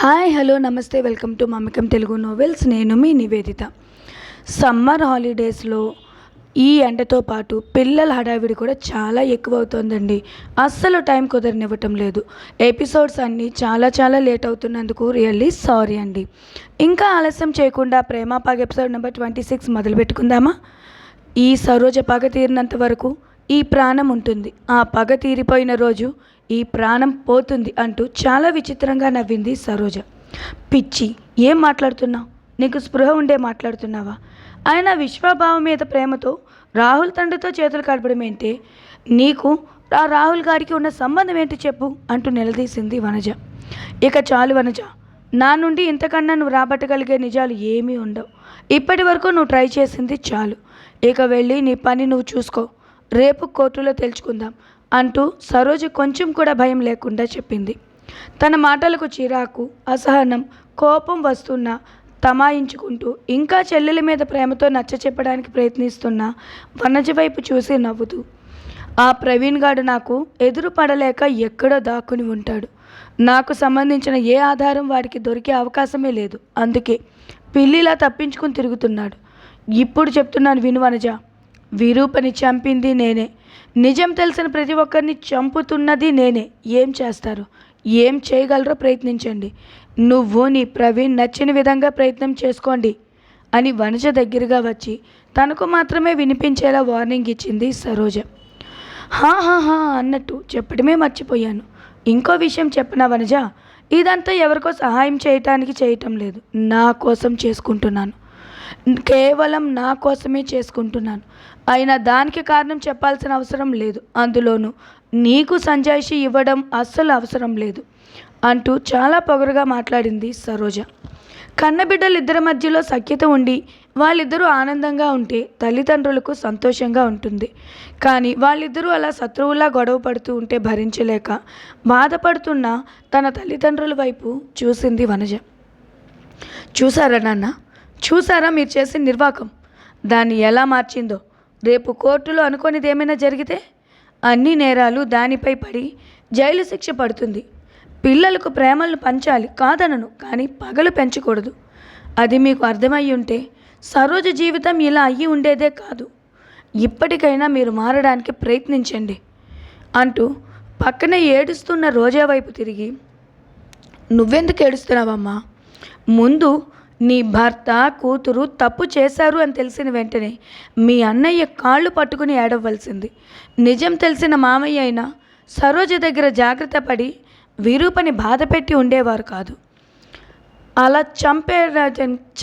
Hi hello namaste welcome to మమికం Telugu novels. నేను మీ Nivedita. Summer హాలిడేస్లో ఈ ఎండతో పాటు పిల్లల హడావిడి కూడా చాలా ఎక్కువ అవుతోందండి అస్సలు టైం కుదరనివ్వటం లేదు. ఎపిసోడ్స్ అన్నీ చాలా చాలా లేట్ అవుతున్నందుకు రియల్లీ సారీ అండి. ఇంకా ఆలస్యం చేయకుండా ప్రేమ పాగ్ ఎపిసోడ్ నెంబర్ ట్వంటీ సిక్స్ మొదలు పెట్టుకుందామా ఈ సరోజ పగ తీరినంత వరకు ఈ ప్రాణం ఉంటుంది. ఆ పగ తీరిపోయిన రోజు ఈ ప్రాణం పోతుంది అంటూ చాలా విచిత్రంగా నవ్వింది సరోజ. పిచ్చి ఏం మాట్లాడుతున్నావు? నీకు స్పృహ ఉండే మాట్లాడుతున్నావా? ఆయన విశ్వభావం మీద ప్రేమతో రాహుల్ తండ్రితో చేతులు కలపడం ఏంటి? నీకు ఆ రాహుల్ గారికి ఉన్న సంబంధం ఏంటి చెప్పు అంటూ నిలదీసింది వనజ. ఇక చాలు వనజ నా నుండి ఇంతకన్నా నువ్వు రాబట్టగలిగే నిజాలు ఏమీ ఉండవు. ఇప్పటి వరకు నువ్వు ట్రై చేసింది చాలు. ఇక వెళ్ళి నీ పని నువ్వు చూసుకో. రేపు కోర్టులో తెలుసుకుందాం అంటూ సరోజ కొంచెం కూడా భయం లేకుండా చెప్పింది. తన మాటలకు చిరాకు అసహనం కోపం వస్తున్నా తమాయించుకుంటూ ఇంకా చెల్లెల మీద ప్రేమతో నచ్చ చెప్పడానికి ప్రయత్నిస్తున్న వనజ వైపు చూసి నవ్వుతూ ఆ ప్రవీణ్ గాడు నాకు ఎదురు పడలేక ఎక్కడో దాక్కుని ఉంటాడు. నాకు సంబంధించిన ఏ ఆధారం వాడికి దొరికే అవకాశమే లేదు. అందుకే పిల్లిలా తప్పించుకుని తిరుగుతున్నాడు. ఇప్పుడు చెప్తున్నాను విను వనజ. విరూపని చంపింది నేనే. నిజం తెలిసిన ప్రతి ఒక్కరిని చంపుతున్నది నేనే. ఏం చేస్తారు? ఏం చేయగలరో ప్రయత్నించండి. నువ్వు నీ ప్రవీణ్ నచ్చిన విధంగా ప్రయత్నం చేసుకోండి అని వనజ దగ్గరగా వచ్చి తనకు మాత్రమే వినిపించేలా వార్నింగ్ ఇచ్చింది సరోజ. హా హా హా అన్నట్టు చెప్పడమే మర్చిపోయాను. ఇంకో విషయం చెప్పనా వనజ? ఇదంతా ఎవరికో సహాయం చేయటానికి చేయటం లేదు. నా కోసం చేసుకుంటున్నాను. కేవలం నా కోసమే చేసుకుంటున్నాను. అయినా దానికి కారణం చెప్పాల్సిన అవసరం లేదు. అందులోనూ నీకు సంజాయిషి ఇవ్వడం అస్సలు అవసరం లేదు. అంటూ చాలా పొగరుగా మాట్లాడింది సరోజ. కన్నబిడ్డలు ఇద్దరి మధ్యలో సఖ్యత ఉండి వాళ్ళిద్దరూ ఆనందంగా ఉంటే తల్లిదండ్రులకు సంతోషంగా ఉంటుంది. కానీ వాళ్ళిద్దరూ అలా శత్రువులా గొడవ పడుతూ ఉంటే భరించలేక బాధపడుతున్న తన తల్లిదండ్రుల వైపు చూసింది వనజ. చూసారా నాన్న? చూసారా మీరు చేసిన నిర్వాకం? దాన్ని ఎలా మార్చిందో? రేపు కోర్టులో అనుకోనిది ఏమైనా జరిగితే అన్ని నేరాలు దానిపై పడి జైలు శిక్ష పడుతుంది. పిల్లలకు ప్రేమలను పంచాలి కాదనను కానీ పగలు పెంచకూడదు. అది మీకు అర్థమయ్యి ఉంటే సరోజ జీవితం ఇలా అయ్యి ఉండేదే కాదు. ఇప్పటికైనా మీరు మారడానికి ప్రయత్నించండి అంటూ పక్కన ఏడుస్తున్న రోజా వైపు తిరిగి నువ్వెందుకు ఏడుస్తున్నావమ్మా? ముందు నీ భర్త కూతురు తప్పు చేశారు అని తెలిసిన వెంటనే మీ అన్నయ్య కాళ్ళు పట్టుకుని ఏడవలసింది నిజం తెలిసిన మామయ్య అయినా సరోజ దగ్గర జాగ్రత్త పడి విరూపని బాధ పెట్టి ఉండేవారు కాదు. అలా చంపే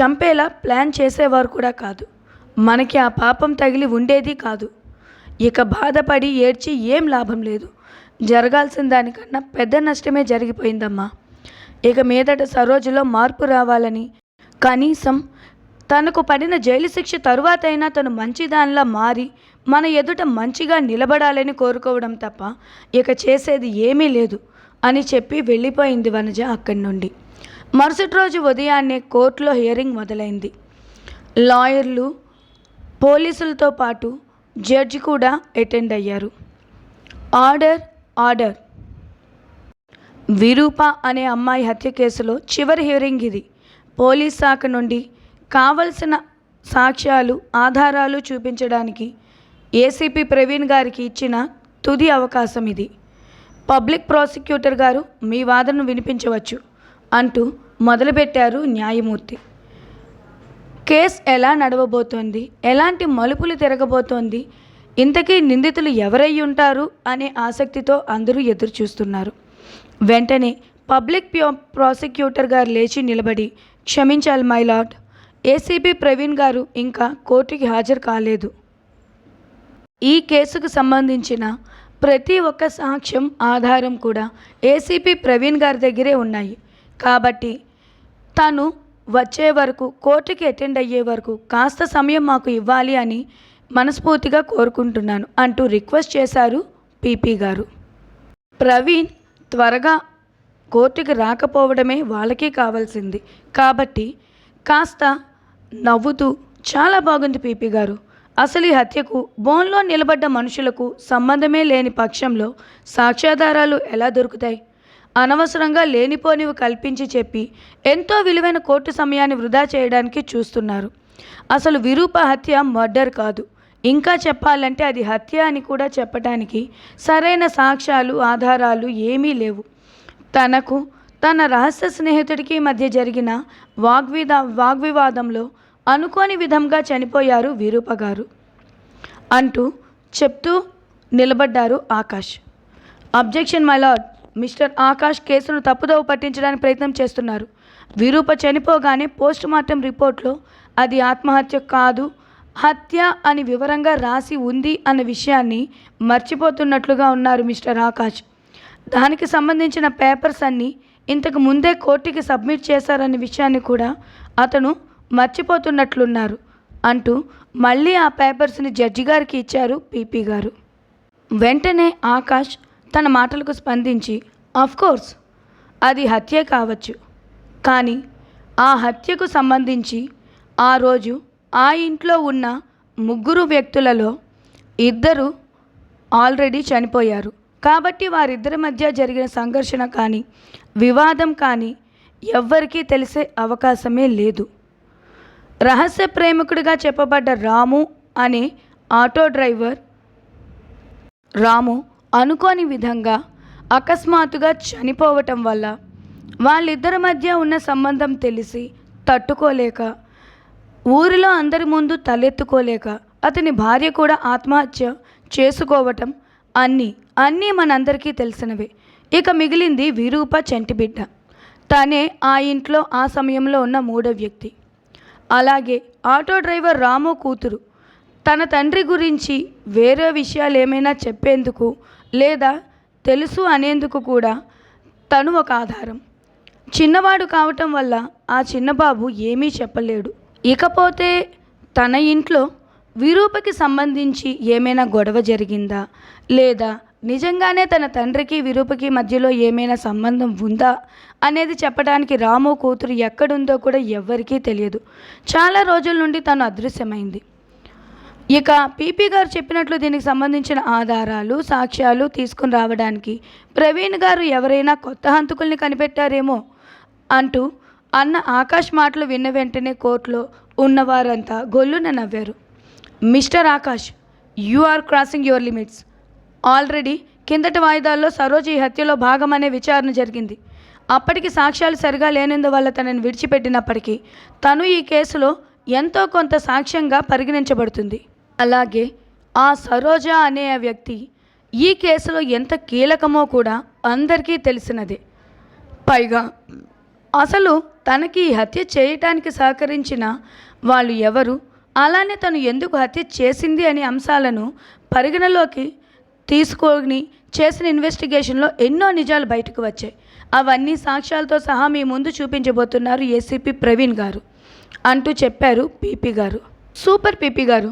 చంపేలా ప్లాన్ చేసేవారు కూడా కాదు. మనకి ఆ పాపం తగిలి ఉండేది కాదు. ఇక బాధపడి ఏడ్చి ఏం లాభం లేదు. జరగాల్సిన దానికన్నా పెద్ద నష్టమే జరిగిపోయిందమ్మా. ఇక మీదట సరోజులో మార్పు రావాలని కనీసం తనకు పడిన జైలు శిక్ష తరువాతైనా తను మంచిదానిలా మారి మన ఎదుట మంచిగా నిలబడాలని కోరుకోవడం తప్ప ఇక చేసేది ఏమీ లేదు అని చెప్పి వెళ్ళిపోయింది వనజ అక్కడి నుండి. మరుసటి రోజు ఉదయాన్నే కోర్టులో హియరింగ్ మొదలైంది. లాయర్లు పోలీసులతో పాటు జడ్జి కూడా అటెండ్ అయ్యారు. Order order. విరూప అనే అమ్మాయి హత్య కేసులో చివరి హియరింగ్ ఇది. పోలీస్ శాఖ నుండి కావలసిన సాక్ష్యాలు ఆధారాలు చూపించడానికి ఏసీపీ ప్రవీణ్ గారికి ఇచ్చిన తుది అవకాశం ఇది. పబ్లిక్ ప్రాసిక్యూటర్ గారు మీ వాదనను వినిపించవచ్చు అంటూ మొదలుపెట్టారు న్యాయమూర్తి. కేస్ ఎలా నడవబోతోంది? ఎలాంటి మలుపులు తిరగబోతోంది? ఇంతకీ నిందితులు ఎవరై ఉంటారు అనే ఆసక్తితో అందరూ ఎదురు చూస్తున్నారు వెంటనే పబ్లిక్ ప్రాసిక్యూటర్ గారు లేచి నిలబడి క్షమించాలి మై లార్డ్. ఏసీబీ ప్రవీణ్ గారు ఇంకా కోర్టుకి హాజరు కాలేదు. ఈ కేసుకు సంబంధించిన ప్రతి ఒక్క సాక్ష్యం ఆధారం కూడా ఏసీపీ ప్రవీణ్ గారి దగ్గరే ఉన్నాయి. కాబట్టి తను వచ్చే వరకు కోర్టుకి అటెండ్ అయ్యే వరకు కాస్త సమయం మాకు ఇవ్వాలి అని మనస్ఫూర్తిగా కోరుకుంటున్నాను అంటూ రిక్వెస్ట్ చేశారు పీపీ గారు. ప్రవీణ్ త్వరగా కోర్టుకి రాకపోవడమే వాళ్ళకి కావాల్సింది. కాబట్టి కాస్త నవ్వుతూ చాలా బాగుంది పీపీ గారు. అసలు ఈ హత్యకు బోన్లో నిలబడ్డ మనుషులకు సంబంధమే లేని పక్షంలో సాక్ష్యాధారాలు ఎలా దొరుకుతాయి? అనవసరంగా లేనిపోనివి కల్పించి చెప్పి ఎంతో విలువైన కోర్టు సమయాన్ని వృధా చేయడానికి చూస్తున్నారు. అసలు విరూప హత్య మర్డర్ కాదు. ఇంకా చెప్పాలంటే అది హత్య అని కూడా చెప్పడానికి సరైన సాక్ష్యాలు ఆధారాలు ఏమీ లేవు. తనకు తన రహస్య స్నేహితుడికి మధ్య జరిగిన వాగ్విద వాగ్వివాదంలో అనుకోని విధంగా చనిపోయారు వీరూప గారు. అంటూ చెప్తూ నిలబడ్డారు Akash. Objection my lord mister Akash కేసును తప్పుదోవ పట్టించడానికి ప్రయత్నం చేస్తున్నారు. విరూప చనిపోగానే పోస్ట్ మార్టం రిపోర్ట్లో అది ఆత్మహత్య కాదు హత్య అని వివరంగా రాసి ఉంది అన్న విషయాన్ని మర్చిపోతున్నట్లుగా ఉన్నారు మిస్టర్ ఆకాష్. దానికి సంబంధించిన పేపర్స్ అన్నీ ఇంతకు ముందే కోర్టుకి సబ్మిట్ చేశారనే విషయాన్ని కూడా అతను మర్చిపోతున్నట్లున్నారు అంటూ మళ్ళీ ఆ పేపర్స్ని జడ్జి గారికి ఇచ్చారు పీపీ గారు. వెంటనే ఆకాష్ తన మాటలకు స్పందించి కోర్స్ అది హత్యే కావచ్చు. కానీ ఆ హత్యకు సంబంధించి ఆ రోజు ఆ ఇంట్లో ఉన్న ముగ్గురు వ్యక్తులలో ఇద్దరు ఆల్రెడీ చనిపోయారు. కాబట్టి వారిద్దరి మధ్య జరిగిన సంఘర్షణ కానీ వివాదం కానీ ఎవ్వరికీ తెలిసే అవకాశమే లేదు. రహస్య ప్రేమికుడిగా చెప్పబడ్డ రాము అనే ఆటో డ్రైవర్ రాము అనుకోని విధంగా అకస్మాత్తుగా చనిపోవటం వల్ల వాళ్ళిద్దరి మధ్య ఉన్న సంబంధం తెలిసి తట్టుకోలేక ఊరిలో అందరి ముందు తలెత్తుకోలేక అతని భార్య కూడా ఆత్మహత్య చేసుకోవటం అన్నీ అన్నీ మనందరికీ తెలిసినవే. ఇక మిగిలింది విరూప చంటిబిడ్డ. తనే ఆ ఇంట్లో ఆ సమయంలో ఉన్న మూడో వ్యక్తి. అలాగే ఆటో డ్రైవర్ రాము కూతురు. తన తండ్రి గురించి వేరే విషయాలు ఏమైనా చెప్పేందుకు లేదా తెలుసు అనేందుకు కూడా తను ఒక ఆధారం. చిన్నవాడు కావటం వల్ల ఆ చిన్నబాబు ఏమీ చెప్పలేడు. ఇకపోతే తన ఇంట్లో విరూపకి సంబంధించి ఏమైనా గొడవ జరిగిందా లేదా నిజంగానే తన తండ్రికి విరూపకి మధ్యలో ఏమైనా సంబంధం ఉందా అనేది చెప్పడానికి రాము కూతురు ఎక్కడుందో కూడా ఎవ్వరికీ తెలియదు. చాలా రోజుల నుండి తను అదృశ్యమైంది. ఇక పీపీ గారు చెప్పినట్లు దీనికి సంబంధించిన ఆధారాలు సాక్ష్యాలు తీసుకుని రావడానికి ప్రవీణ్ గారు ఎవరైనా కొత్త హంతకుల్ని కనిపెట్టారేమో అంటూ అన్న ఆకాష్ మాటలు విన్న వెంటనే కోర్టులో ఉన్నవారంతా గొల్లున నవ్వారు. Mister Akash you are crossing your limits. Already కిందటి వాయిదాల్లో సరోజ ఈ హత్యలో భాగమనే విచారణ జరిగింది. అప్పటికి సాక్ష్యాలు సరిగా లేనందువల్ల తనని విడిచిపెట్టినప్పటికీ తను ఈ కేసులో ఎంతో కొంత సాక్ష్యంగా పరిగణించబడుతుంది. అలాగే ఆ సరోజ అనే వ్యక్తి ఈ కేసులో ఎంత కీలకమో కూడా అందరికీ తెలిసినదే. పైగా అసలు తనకి ఈ హత్య చేయటానికి సహకరించిన వాళ్ళు ఎవరు? అలానే తను ఎందుకు హత్య చేసింది అనే అంశాలను పరిగణలోకి తీసుకొని చేసిన ఇన్వెస్టిగేషన్లో ఎన్నో నిజాలు బయటకు వచ్చాయి. అవన్నీ సాక్ష్యాలతో సహా మీ ముందు చూపించబోతున్నారు ఏసీపీ ప్రవీణ్ గారు. అంటూ చెప్పారు పీపీ గారు. సూపర్ పీపీ గారు.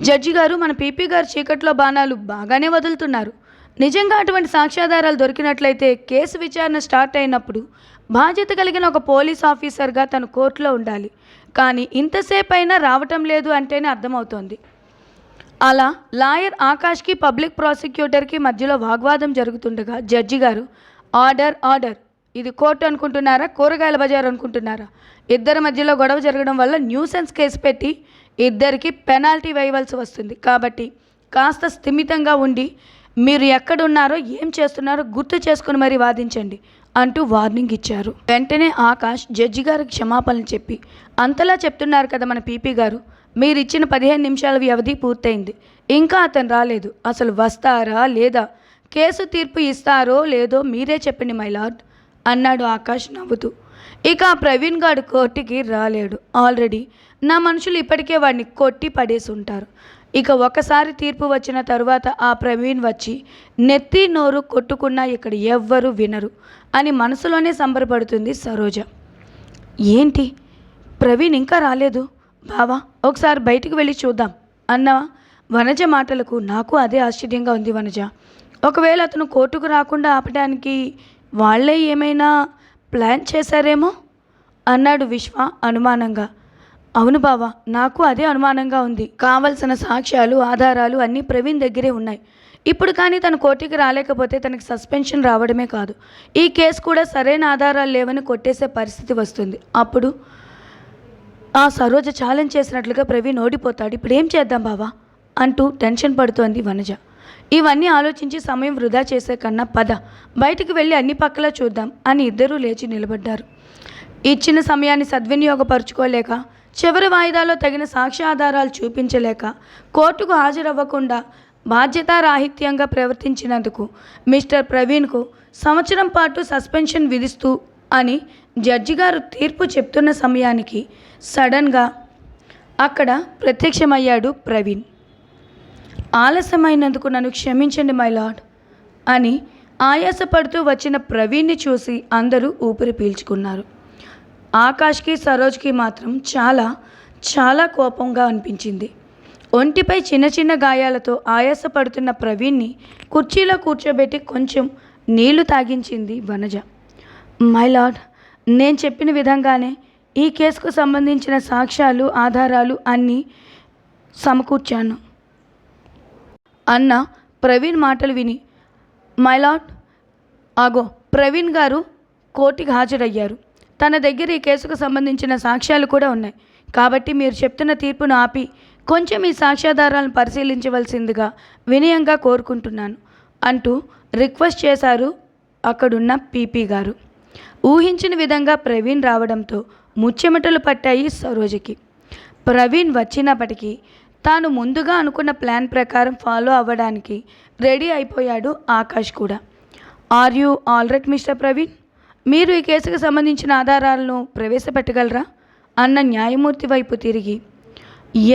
జడ్జి గారు మన పీపీ గారు చీకట్లో బాణాలు బాగానే వదులుతున్నారు. నిజంగా అటువంటి సాక్ష్యాధారాలు దొరికినట్లయితే కేసు విచారణ స్టార్ట్ అయినప్పుడు బాధ్యత కలిగిన ఒక పోలీస్ ఆఫీసర్గా తను కోర్టులో ఉండాలి. కానీ ఇంతసేపు అయినా రావటం లేదు అంటేనే అర్థమవుతోంది. అలా లాయర్ ఆకాష్కి పబ్లిక్ ప్రాసిక్యూటర్కి మధ్యలో వాగ్వాదం జరుగుతుండగా జడ్జి గారు ఆర్డర్ ఆర్డర్. ఇది కోర్టు అనుకుంటున్నారా? కూరగాయల బజార్ అనుకుంటున్నారా? ఇద్దరి మధ్యలో గొడవ జరగడం వల్ల న్యూసెన్స్ కేసు పెట్టి ఇద్దరికి పెనాల్టీ వేయవలసి వస్తుంది. కాబట్టి కాస్త స్థిమితంగా ఉండి మీరు ఎక్కడున్నారో ఏం చేస్తున్నారో గుర్తు చేసుకుని మరీ వాదించండి అంటూ వార్నింగ్ ఇచ్చారు. వెంటనే ఆకాష్ జడ్జి గారికి క్షమాపణలు చెప్పి అంతలా చెప్తున్నారు కదా మన పీపీ గారు. మీరు ఇచ్చిన పదిహేను నిమిషాల వ్యవధి పూర్తయింది. ఇంకా అతను రాలేదు. అసలు వస్తారా లేదా? కేసు తీర్పు ఇస్తారో లేదో మీరే చెప్పండి మై లార్డ్ అన్నాడు ఆకాష్ నవ్వుతూ. ఇక ఆ ప్రవీణ్ గారు కోర్టుకి రాలేడు. ఆల్రెడీ నా మనుషులు ఇప్పటికే వాడిని కొట్టి పడేసి ఉంటారు ఇక ఒకసారి తీర్పు వచ్చిన తరువాత ఆ ప్రవీణ్ వచ్చి నెత్తి నోరు కొట్టుకున్నా ఇక్కడ ఎవ్వరు వినరు అని మనసులోనే సంబరపడుతుంది సరోజ. ఏంటి? ప్రవీణ్ ఇంకా రాలేదు? బావా ఒకసారి బయటికి వెళ్ళి చూద్దాం. అన్న వనజ మాటలకు నాకు అదే ఆశ్చర్యంగా ఉంది వనజ. ఒకవేళ అతను కోర్టుకు రాకుండా ఆపడానికి వాళ్ళే ఏమైనా ప్లాన్ చేశారేమో? అన్నాడు విశ్వ అనుమానంగా. అవును బావా నాకు అదే అనుమానంగా ఉంది. కావలసిన సాక్ష్యాలు ఆధారాలు అన్నీ ప్రవీణ్ దగ్గరే ఉన్నాయి. ఇప్పుడు కానీ తను కోర్టుకి రాలేకపోతే తనకి సస్పెన్షన్ రావడమే కాదు. ఈ కేసు కూడా సరైన ఆధారాలు లేవని కొట్టేసే పరిస్థితి వస్తుంది. అప్పుడు ఆ సరోజ ఛాలెంజ్ చేసినట్లుగా ప్రవీణ్ ఓడిపోతాడు. ఇప్పుడు ఏం చేద్దాం బావా? అంటూ టెన్షన్ పడుతోంది వనజ. ఇవన్నీ ఆలోచించి సమయం వృధా చేసే కన్నా పద. బయటికి వెళ్ళి అన్ని పక్కల చూద్దాం అని ఇద్దరూ లేచి నిలబడ్డారు. ఇచ్చిన సమయాన్ని సద్వినియోగపరుచుకోలేక చివరి వాయిదాలో తగిన సాక్ష్యాధారాలు చూపించలేక కోర్టుకు హాజరవ్వకుండా బాధ్యతారాహిత్యంగా ప్రవర్తించినందుకు మిస్టర్ ప్రవీణ్కు సంవత్సరం పాటు సస్పెన్షన్ విధిస్తూ అని జడ్జి గారు తీర్పు చెప్తున్న సమయానికి సడన్గా అక్కడ ప్రత్యక్షమయ్యాడు ప్రవీణ్. ఆలస్యమైనందుకు నన్ను క్షమించండి మై లార్డ్ అని ఆయాసపడుతూ వచ్చిన ప్రవీణ్ని చూసి అందరూ ఊపిరి పీల్చుకున్నారు. ఆకాష్కి సరోజ్కి మాత్రం చాలా చాలా కోపంగా అనిపించింది. ఒంటిపై చిన్న చిన్న గాయాలతో ఆయాసపడుతున్న ప్రవీణ్ని కుర్చీలో కూర్చోబెట్టి కొంచెం నీళ్ళు తాగించింది వనజ. మై లార్డ్ నేను చెప్పిన విధంగానే ఈ కేసుకు సంబంధించిన సాక్ష్యాలు ఆధారాలు అన్నీ సమకూర్చాను. అన్న ప్రవీణ్ మాటలు విని మై లార్డ్ ఆగో ప్రవీణ్ గారు కోర్టుకి హాజరయ్యారు. తన దగ్గర ఈ కేసుకు సంబంధించిన సాక్ష్యాలు కూడా ఉన్నాయి. కాబట్టి మీరు చెప్తున్న తీర్పును ఆపి కొంచెం ఈ సాక్ష్యాధారాలను పరిశీలించవలసిందిగా వినయంగా కోరుకుంటున్నాను అంటూ రిక్వెస్ట్ చేశారు అక్కడున్న పీపీ గారు. ఊహించిన విధంగా ప్రవీణ్ రావడంతో ముచ్చెమటలు పట్టాయి సరోజకి. ప్రవీణ్ వచ్చినప్పటికీ తాను ముందుగా అనుకున్న ప్లాన్ ప్రకారం ఫాలో అవ్వడానికి రెడీ అయిపోయాడు ఆకాష్ కూడా. Are you alert mister Praveen? మీరు ఈ కేసుకు సంబంధించిన ఆధారాలను ప్రవేశపెట్టగలరా? అన్న న్యాయమూర్తి వైపు తిరిగి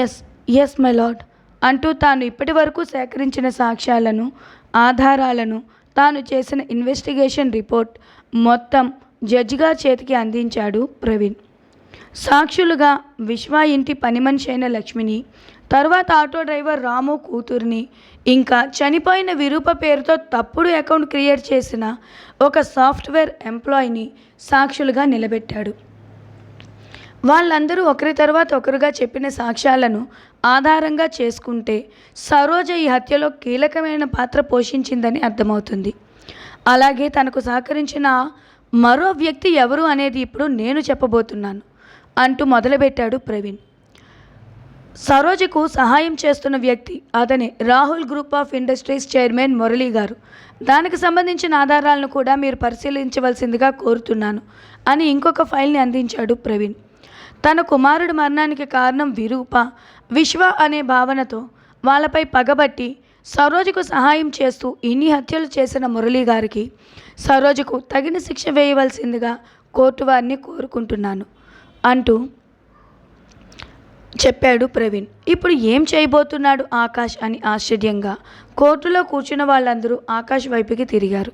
ఎస్ ఎస్ మై లార్డ్ అంటూ తాను ఇప్పటి వరకు సేకరించిన సాక్ష్యాలను ఆధారాలను తాను చేసిన ఇన్వెస్టిగేషన్ రిపోర్ట్ మొత్తం జడ్జిగా చేతికి అందించాడు ప్రవీణ్. సాక్షులుగా విశ్వ ఇంటి పని మనిషి అయిన లక్ష్మిని తర్వాత ఆటో డ్రైవర్ రాము కూతుర్ని ఇంకా చనిపోయిన విరూప పేరుతో తప్పుడు అకౌంట్ క్రియేట్ చేసిన ఒక సాఫ్ట్వేర్ ఎంప్లాయీని సాక్షులుగా నిలబెట్టాడు. వాళ్ళందరూ ఒకరి తర్వాత ఒకరుగా చెప్పిన సాక్ష్యాలను ఆధారంగా చేసుకుంటే సరోజ ఈ హత్యలో కీలకమైన పాత్ర పోషించిందని అర్థమవుతుంది. అలాగే తనకు సహకరించిన మరో వ్యక్తి ఎవరు అనేది ఇప్పుడు నేను చెప్పబోతున్నాను అంటూ మొదలుపెట్టాడు ప్రవీణ్. సరోజకు సహాయం చేస్తున్న వ్యక్తి అతనే Rahul group of industries chairman Murali garu. దానికి సంబంధించిన ఆధారాలను కూడా మీరు పరిశీలించవలసిందిగా కోరుతున్నాను అని ఇంకొక ఫైల్ని అందించాడు ప్రవీణ్. తన కుమారుడు మరణానికి కారణం విరూప విశ్వ అనే భావనతో వాళ్ళపై పగబట్టి సరోజకు సహాయం చేస్తూ ఇన్ని హత్యలు చేసిన మురళీ గారికి సరోజకు తగిన శిక్ష వేయవలసిందిగా కోర్టు వారిని కోరుకుంటున్నాను అంటూ చెప్పాడు ప్రవీణ్. ఇప్పుడు ఏం చేయబోతున్నాడు ఆకాష్ అని ఆశ్చర్యంగా కోర్టులో కూర్చున్న వాళ్ళందరూ ఆకాష్ వైపుకి తిరిగారు.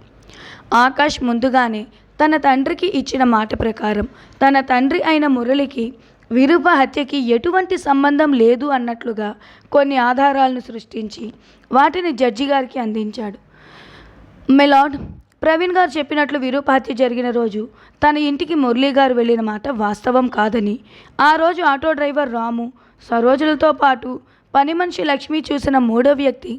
ఆకాష్ ముందుగానే తన తండ్రికి ఇచ్చిన మాట ప్రకారం తన తండ్రి అయిన మురళికి విరూప హత్యకి ఎటువంటి సంబంధం లేదు అన్నట్లుగా కొన్ని ఆధారాలను సృష్టించి వాటిని జడ్జి గారికి అందించాడు. మెలాడ్ ప్రవీణ్ గారు చెప్పినట్లు విరూప హత్య జరిగిన రోజు తన ఇంటికి మురళీ గారు వెళ్ళిన మాట వాస్తవం కాదని ఆ రోజు ఆటో డ్రైవర్ రాము సరోజులతో పాటు పని మనిషి లక్ష్మి చూసిన మూడో వ్యక్తి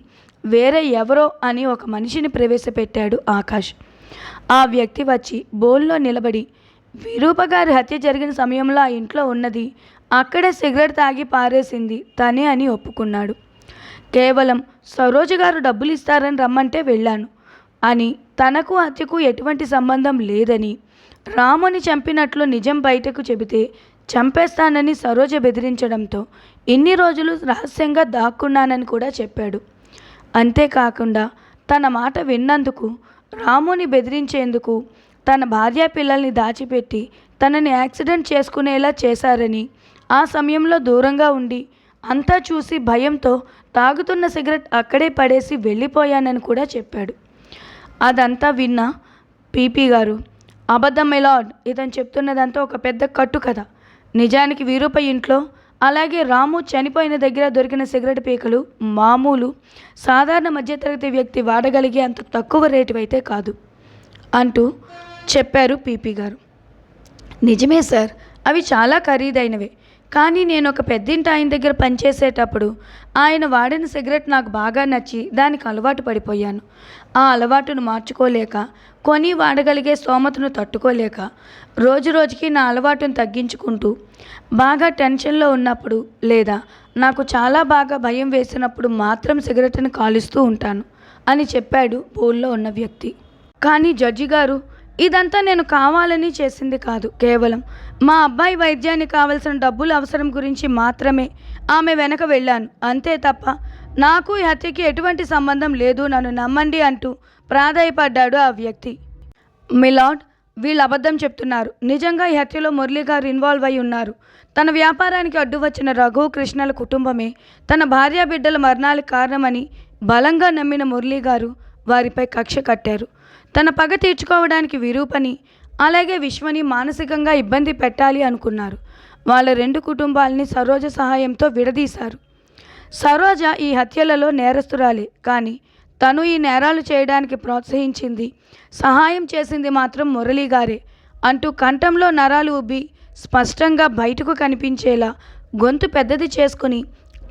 వేరే ఎవరో అని ఒక మనిషిని ప్రవేశపెట్టాడు ఆకాష్. ఆ వ్యక్తి వచ్చి బోన్లో నిలబడి విరూప గారి హత్య జరిగిన సమయంలో ఆ ఇంట్లో ఉన్నది అక్కడే సిగరెట్ తాగి పారేసింది తనే అని ఒప్పుకున్నాడు. కేవలం సరోజ గారు డబ్బులు ఇస్తారని రమ్మంటే వెళ్ళాను. అని తనకు హత్యకు ఎటువంటి సంబంధం లేదని రాముని చంపినట్లు నిజం బయటకు చెబితే చంపేస్తానని సరోజ బెదిరించడంతో ఇన్ని రోజులు రహస్యంగా దాక్కున్నానని కూడా చెప్పాడు. అంతేకాకుండా తన మాట విన్నందుకు రాముని బెదిరించేందుకు తన భార్య పిల్లల్ని దాచిపెట్టి తనని యాక్సిడెంట్ చేసుకునేలా చేశారని ఆ సమయంలో దూరంగా ఉండి అంతా చూసి భయంతో తాగుతున్న సిగరెట్ అక్కడే పడేసి వెళ్ళిపోయానని కూడా చెప్పాడు. అదంతా విన్న పీపీ గారు అబద్ధం మెలాడ్ ఇతను చెప్తున్నదంతా ఒక పెద్ద కట్టు కథ. నిజానికి వీరూప ఇంట్లో అలాగే రాము చనిపోయిన దగ్గర దొరికిన సిగరెట్ పీకలు మామూలు సాధారణ మధ్యతరగతి వ్యక్తి వాడగలిగే అంత తక్కువ రేటు అయితే కాదు అంటూ చెప్పారు పీపీ గారు. నిజమే సార్ అవి చాలా ఖరీదైనవే. కానీ నేను ఒక పెద్దింటి ఆయన దగ్గర పనిచేసేటప్పుడు ఆయన వాడిన సిగరెట్ నాకు బాగా నచ్చి దానికి అలవాటు పడిపోయాను. ఆ అలవాటును మార్చుకోలేక కొని వాడగలిగే స్తోమతను తట్టుకోలేక రోజు రోజుకి నా అలవాటును తగ్గించుకుంటూ బాగా టెన్షన్లో ఉన్నప్పుడు లేదా నాకు చాలా బాగా భయం వేసినప్పుడు మాత్రం సిగరెట్ని కాలుస్తూ ఉంటాను అని చెప్పాడు బోల్లో ఉన్న వ్యక్తి. కానీ జడ్జి గారు ఇదంతా నేను కావాలని చేసింది కాదు. కేవలం మా అబ్బాయి వైద్యానికి కావలసిన డబ్బుల అవసరం గురించి మాత్రమే ఆమె వెనక వెళ్ళాను. అంతే తప్ప నాకు ఈ హత్యకి ఎటువంటి సంబంధం లేదు. నన్ను నమ్మండి అంటూ ప్రాధాయపడ్డాడు ఆ వ్యక్తి. మిలాడ్ వీళ్ళు అబద్ధం చెప్తున్నారు. నిజంగా ఈ హత్యలో మురళి గారు ఇన్వాల్వ్ అయి ఉన్నారు. తన వ్యాపారానికి అడ్డు వచ్చిన రఘు కృష్ణల కుటుంబమే తన భార్య బిడ్డల మరణాలకు కారణమని బలంగా నమ్మిన మురళి గారు వారిపై కక్ష కట్టారు. తన పగ తీర్చుకోవడానికి విరూపని అలాగే విశ్వని మానసికంగా ఇబ్బంది పెట్టాలి అనుకున్నారు. వాళ్ళ రెండు కుటుంబాలని సరోజ సహాయంతో విడదీశారు. సరోజ ఈ హత్యలలో నేరస్తురాలే కానీ తను ఈ నేరాలు చేయడానికి ప్రోత్సహించింది. సహాయం చేసింది మాత్రం మురళీ గారే అంటూ కంఠంలో నరాలు ఉబ్బి స్పష్టంగా బయటకు కనిపించేలా గొంతు పెద్దది చేసుకుని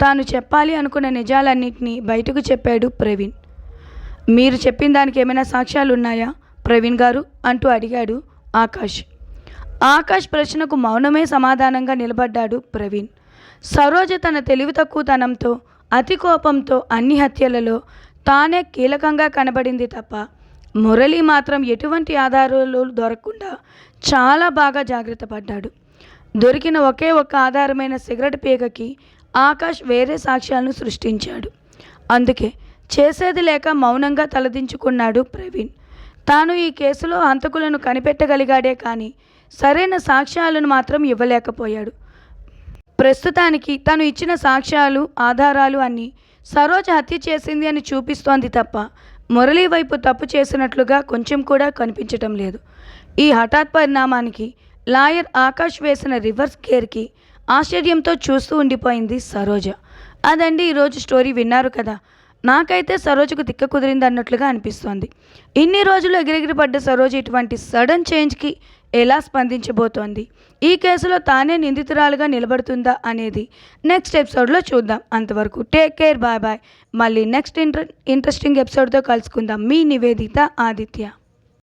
తాను చెప్పాలి అనుకున్న నిజాలన్నింటినీ బయటకు చెప్పాడు ప్రవీణ్. మీరు చెప్పిన దానికి ఏమైనా సాక్ష్యాలు ఉన్నాయా? ప్రవీణ్ గారు అంటూ అడిగాడు ఆకాష్. ఆకాష్ ప్రశ్నకు మౌనమే సమాధానంగా నిలబడ్డాడు ప్రవీణ్. సరోజ తన తెలివి తక్కువతనంతో అతి కోపంతో అన్ని హత్యలలో తానే కీలకంగా కనబడింది తప్ప మురళి మాత్రం ఎటువంటి ఆధారాలు దొరకకుండా చాలా బాగా జాగ్రత్త పడ్డాడు. దొరికిన ఒకే ఒక్క ఆధారమైన సిగరెట్ పీకకి ఆకాష్ వేరే సాక్ష్యాలను సృష్టించాడు. అందుకే చేసేది లేక మౌనంగా తలదించుకున్నాడు ప్రవీణ్. తాను ఈ కేసులో హంతకులను కనిపెట్టగలిగాడే కానీ సరైన సాక్ష్యాలను మాత్రం ఇవ్వలేకపోయాడు. ప్రస్తుతానికి తను ఇచ్చిన సాక్ష్యాలు ఆధారాలు అన్నీ సరోజ హత్య చేసింది అని చూపిస్తోంది తప్ప మురళీ వైపు తప్పు చేసినట్లుగా కొంచెం కూడా కనిపించటం లేదు. ఈ హఠాత్ పరిణామానికి లాయర్ ఆకాష్ వేసిన రివర్స్ కేర్కి ఆశ్చర్యంతో చూస్తూ ఉండిపోయింది సరోజ. అదండి ఈరోజు స్టోరీ విన్నారు కదా. నాకైతే సరోజకు తిక్క కుదిరింది అన్నట్లుగా అనిపిస్తోంది. ఇన్ని రోజులు ఎగిరెగిరి పడ్డ సరోజ ఇటువంటి సడన్ చేంజ్కి ఎలా స్పందించబోతోంది? ఈ కేసులో తానే నిందితురాలుగా నిలబడుతుందా అనేది నెక్స్ట్ ఎపిసోడ్లో చూద్దాం. అంతవరకు టేక్ కేర్ బాయ్ బాయ్. మళ్ళీ నెక్స్ట్ ఇంట్రె ఇంట్రెస్టింగ్ ఎపిసోడ్తో కలుసుకుందాం. మీ నివేదిత ఆదిత్య.